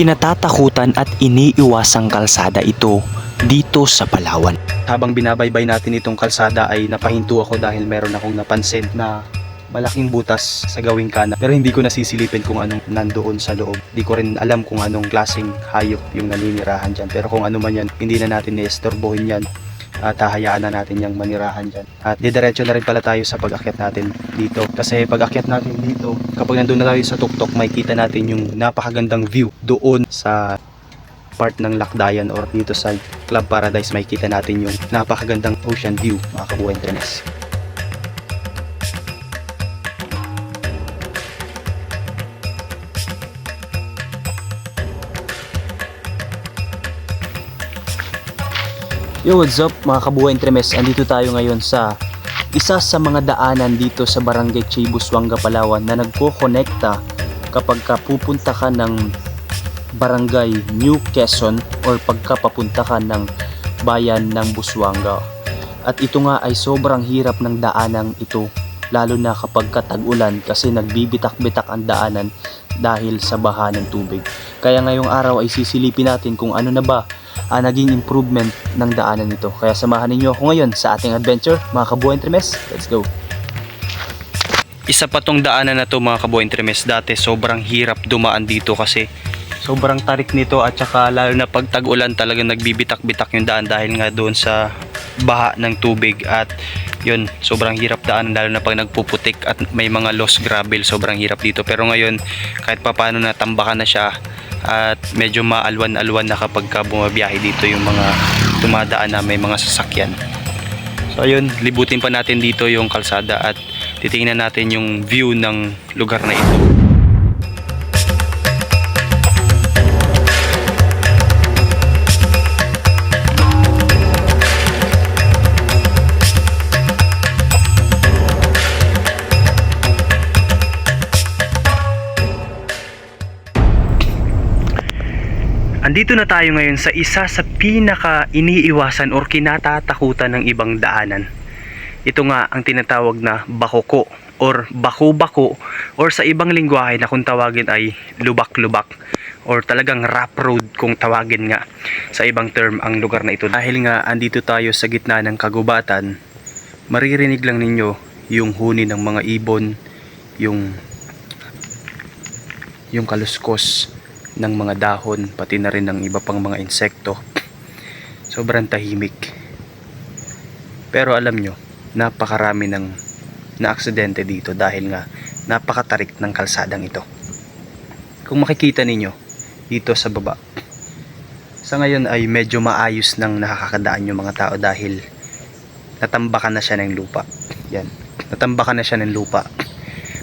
Kinatatakutan at iniiwasang kalsada ito dito sa Palawan. habang binabaybay natin itong kalsada ay napahinto ako dahil meron akong napansin na malaking butas sa gawing kanan pero hindi ko nasisilipin kung anong nandoon sa loob. Hindi ko rin alam kung anong klaseng hayop yung naninirahan dyan. Pero kung ano man yan hindi na natin niestorbohin yan at hahayaan na natin yung manirahan dyan. At didiretso na rin pala tayo sa pag-akyat natin dito. Kasi pag-akyat natin dito kapag nandun na tayo sa tuktok makikita natin yung napakagandang view doon sa part ng Lakdayan or dito sa Club Paradise makikita natin yung napakagandang ocean view mga kabuhay Yo, what's up mga kabuhay entremes? Andito tayo ngayon sa isa sa mga daanan dito sa Barangay Chibuswanga, Palawan na nagko-connecta kapag ka pupunta ka ng Barangay New Quezon or pagkapapunta ka ng bayan ng Buswanga. At ito nga ay sobrang hirap ng daanang ito lalo na kapag katag-ulan kasi nagbibitak-bitak ang daanan dahil sa baha ng tubig. Kaya ngayong araw ay sisilipin natin kung ano na ba ang naging improvement ng daanan nito. Kaya samahan ninyo ako ngayon sa ating adventure, mga kabuhay tremes. Let's go! Isa pa tong daanan na to mga kabuhay trenes dati sobrang hirap dumaan dito kasi sobrang tarik nito at saka lalo na pag tag-ulan talagang nagbibitak-bitak yung daan dahil nga doon sa baha ng tubig at yun sobrang hirap daan lalo na pag nagpuputik at may mga lost gravel sobrang hirap dito pero ngayon kahit pa paano natambakan na siya at medyo maalwan-alwan na kapag ka bumabiyahe dito yung mga tumadaan na may mga sasakyan. So ayun libutin pa natin dito yung kalsada at titingnan natin yung view ng lugar na ito Andito na tayo ngayon sa isa sa pinaka iniiwasan or kinatatakutan ng ibang daanan. Ito nga ang tinatawag na bakoko or baku-bako or sa ibang lingwahe na kung tawagin ay lubak-lubak or talagang rough road kung tawagin nga sa ibang term ang lugar na ito. Dahil nga andito tayo sa gitna ng kagubatan, maririnig lang ninyo yung huni ng mga ibon, yung yung kaluskos ng mga dahon pati na rin ng iba pang mga insekto. Sobrang tahimik. Pero alam nyo napakarami ng na aksidente dito dahil nga napakatarik ng kalsadang ito. Kung makikita ninyo dito sa baba sa ngayon ay medyo maayos nang nakakadaan yung mga tao dahil natambakan na siya ng lupa. Yan. Natambakan na siya ng lupa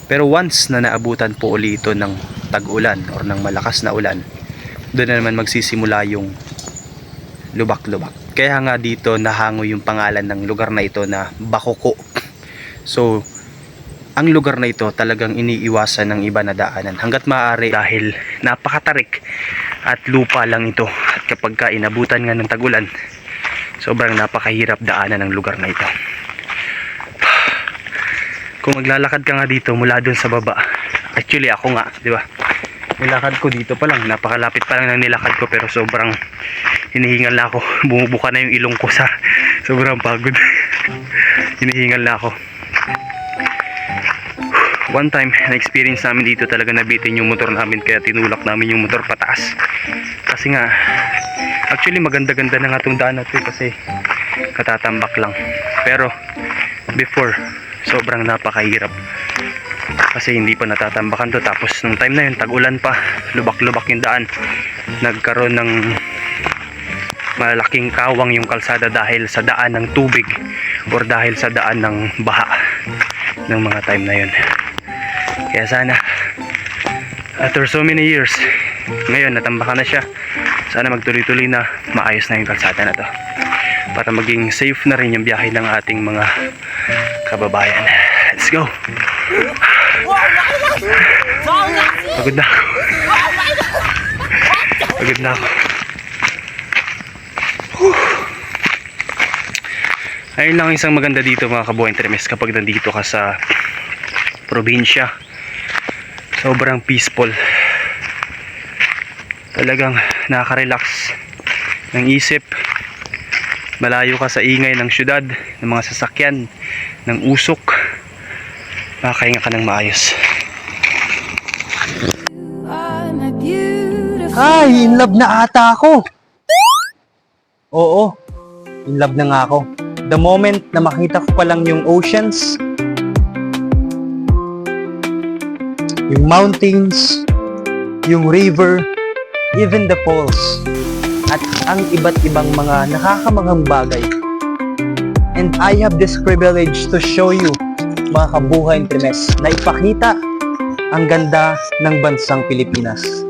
pero once na naabutan po uli ito ng tag-ulan or ng malakas na ulan, doon na naman magsisimula yung lubak-lubak. Kaya nga dito nahango yung pangalan ng lugar na ito na Bakoko. So, ang lugar na ito talagang iniiwasan ng iba na daanan hanggat maaari dahil napakatarik at lupa lang ito. At kapag ka inabutan nga ng tagulan, sobrang napakahirap daanan ng lugar na ito kung maglalakad ka nga dito mula dun sa baba. Actually ako nga di ba? Nilakad ko dito pa lang. Napakalapit pa lang ng nilakad ko pero sobrang hinihingal na ako. Bumubuka na yung ilong ko sa sobrang pagod. Hinihingal na ako. One time na experience namin dito talaga nabitin yung motor namin kaya tinulak namin yung motor pataas. Kasi nga actually maganda ganda na nga itong daan na to eh, kasi katatambak lang. Pero before sobrang napakahirap. Kasi hindi pa natatambakan to. Tapos nung time na yun tag-ulan pa. Lubak-lubak yung daan. Nagkaroon ng malaking kawang yung kalsada dahil sa daan ng tubig or dahil sa daan ng baha ng mga time na yun. Kaya sana after so many years ngayon natambakan na siya. Sana magtuloy-tuloy na maayos na yung kalsada na to. Para maging safe na rin yung biyahe ng ating mga kababayan. Let's go! Pagod na ako. Pagod na ako. Ayun lang isang maganda dito mga kabuhay tremes kapag nandito ka sa probinsya. Sobrang peaceful. Talagang nakaka-relax ng isip. Malayo ka sa ingay ng syudad, ng mga sasakyan, ng usok. Makakahinga ka ng maayos. Ay, in love na ata ako. Oo, in love na nga ako. The moment na makita ko pa lang yung oceans, yung mountains, yung river, even the falls, at ang iba't ibang mga nakakamanghang bagay. And I have this privilege to show you, mga kabuhay Trimes, na ipakita ang ganda ng bansang Pilipinas.